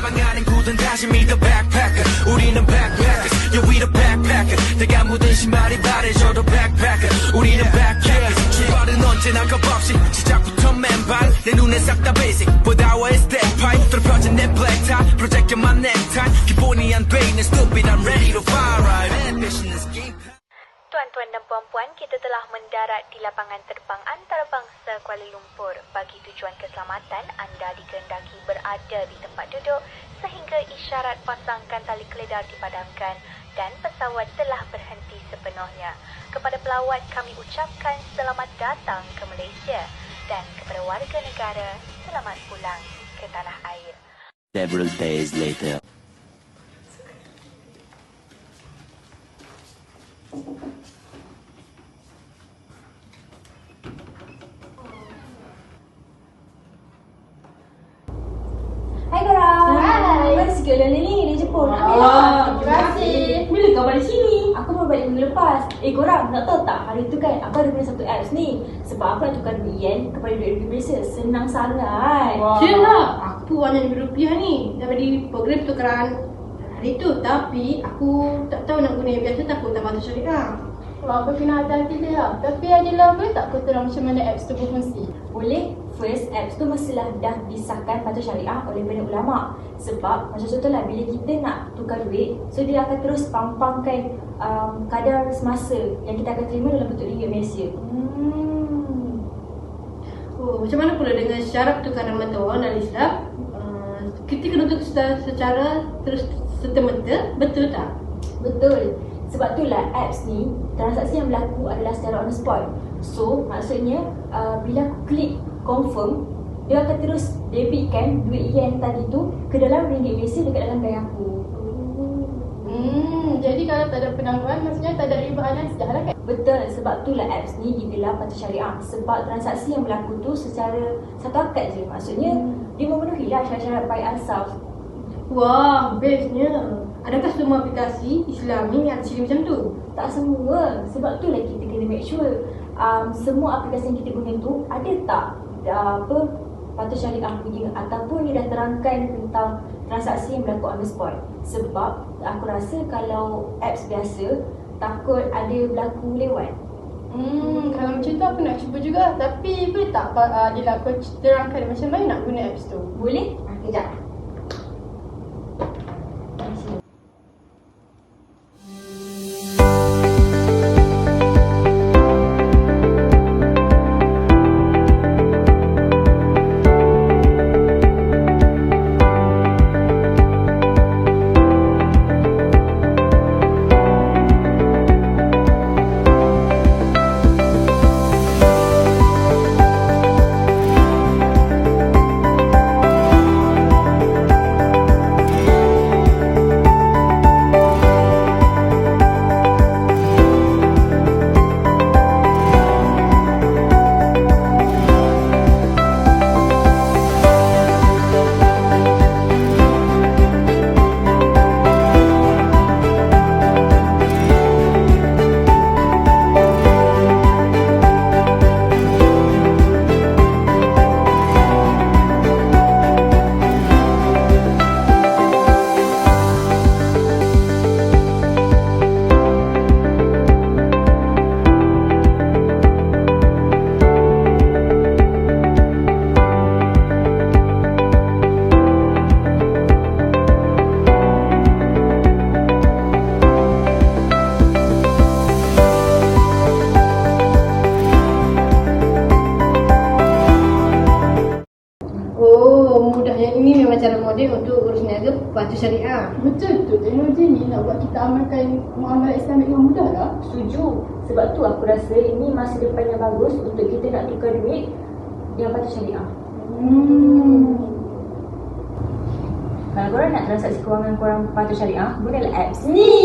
가방 안엔 굳은 다짐이 the backpacker 우리는 backpackers yeah we the backpacker 내가 묻은 신발이 바래져도 backpacker 우리는 backpackers 출발은 언제나 겁없이 시작부터 맨발 내 눈에 싹 다 basic 보다와의 step pipe 뚫어펴진 내 black tie 프로젝트만 necktie 기본이 안 돼 있는 stupid I'm ready to fire right ambition is game Tuan-tuan dan puan-puan, kita telah mendarat di lapangan terbang antarabangsa Kuala Lumpur. Bagi tujuan keselamatan, anda dikehendaki berada di tempat duduk sehingga isyarat pasangkan tali keledar dipadamkan dan pesawat telah berhenti sepenuhnya. Kepada pelawat, kami ucapkan selamat datang ke Malaysia dan kepada warga negara, selamat pulang ke tanah air. Several days later. Hai korang. Oleh ni Jepun. Wah, Ambil lah. terima kasih. Bila kau balik sini? Aku baru balik minggu lepas. Eh korang, nak tahu tak hari tu kan aku ada guna satu apps ni. Sebab aku nak tukar duit yen kepada duit rupiah Malaysia. Senang sangat. Wah. Yelah, aku banyak duit rupiah ni daripada program tukaran hari tu Tapi aku tak tahu nak guna yang biasa takut tak patut syariah Wah, kau kena hati-hati dia lah. Tapi adalah boleh tak kau terang macam mana apps tu berfungsi? Boleh, first apps tu mestilah dah disahkan patut syariah oleh banyak ulama. Sebab macam contohlah bila kita nak tukar duit, so dia akan terus pam-pamkan um, kadar semasa yang kita akan terima dalam bentuk ringgit Malaysia. Hmm. Oh, macam mana pula dengan syarat tukaran mata wang dalam Islam? Uh, kita kena tukar secara, secara terus serta-merta, betul tak? Betul. Sebab itulah apps ni transaksi yang berlaku adalah secara on the spot. So maksudnya uh, bila aku klik confirm dia akan terus debitkan duit yen tadi tu ke dalam ringgit Malaysia dekat dalam bank aku. Hmm, jadi kalau tak ada penangguhan, maksudnya tak ada riba anan sedah lah kan? Betul sebab itulah apps ni digelar patut syariah sebab transaksi yang berlaku tu secara satu akad je. Maksudnya dia memenuhi lah syarat-syarat baik asal. Wah, bestnya. Adakah semua aplikasi Islam ni ada sini macam tu? Tak semua. Sebab tu lah kita kena make sure um, semua aplikasi yang kita guna tu ada tak uh, apa patut syariah punya ataupun dia dah terangkan tentang transaksi yang berlaku on the spot. Sebab aku rasa kalau apps biasa takut ada berlaku lewat. Hmm, kalau macam tu aku nak cuba juga. Tapi boleh tak uh, Adila kau terangkan macam mana nak guna apps tu? Boleh? Ah, kejap. Memang cara moden untuk urus niaga patut syariah. Betul tu, teknologi ni nak buat kita amalkan muamalah Islam dengan mudah lah. Setuju. Sebab tu aku rasa ini masa depan yang bagus untuk kita nak tukar duit yang patut syariah. Hmm. Kalau korang nak transaksi kewangan korang patut syariah, gunalah apps ni.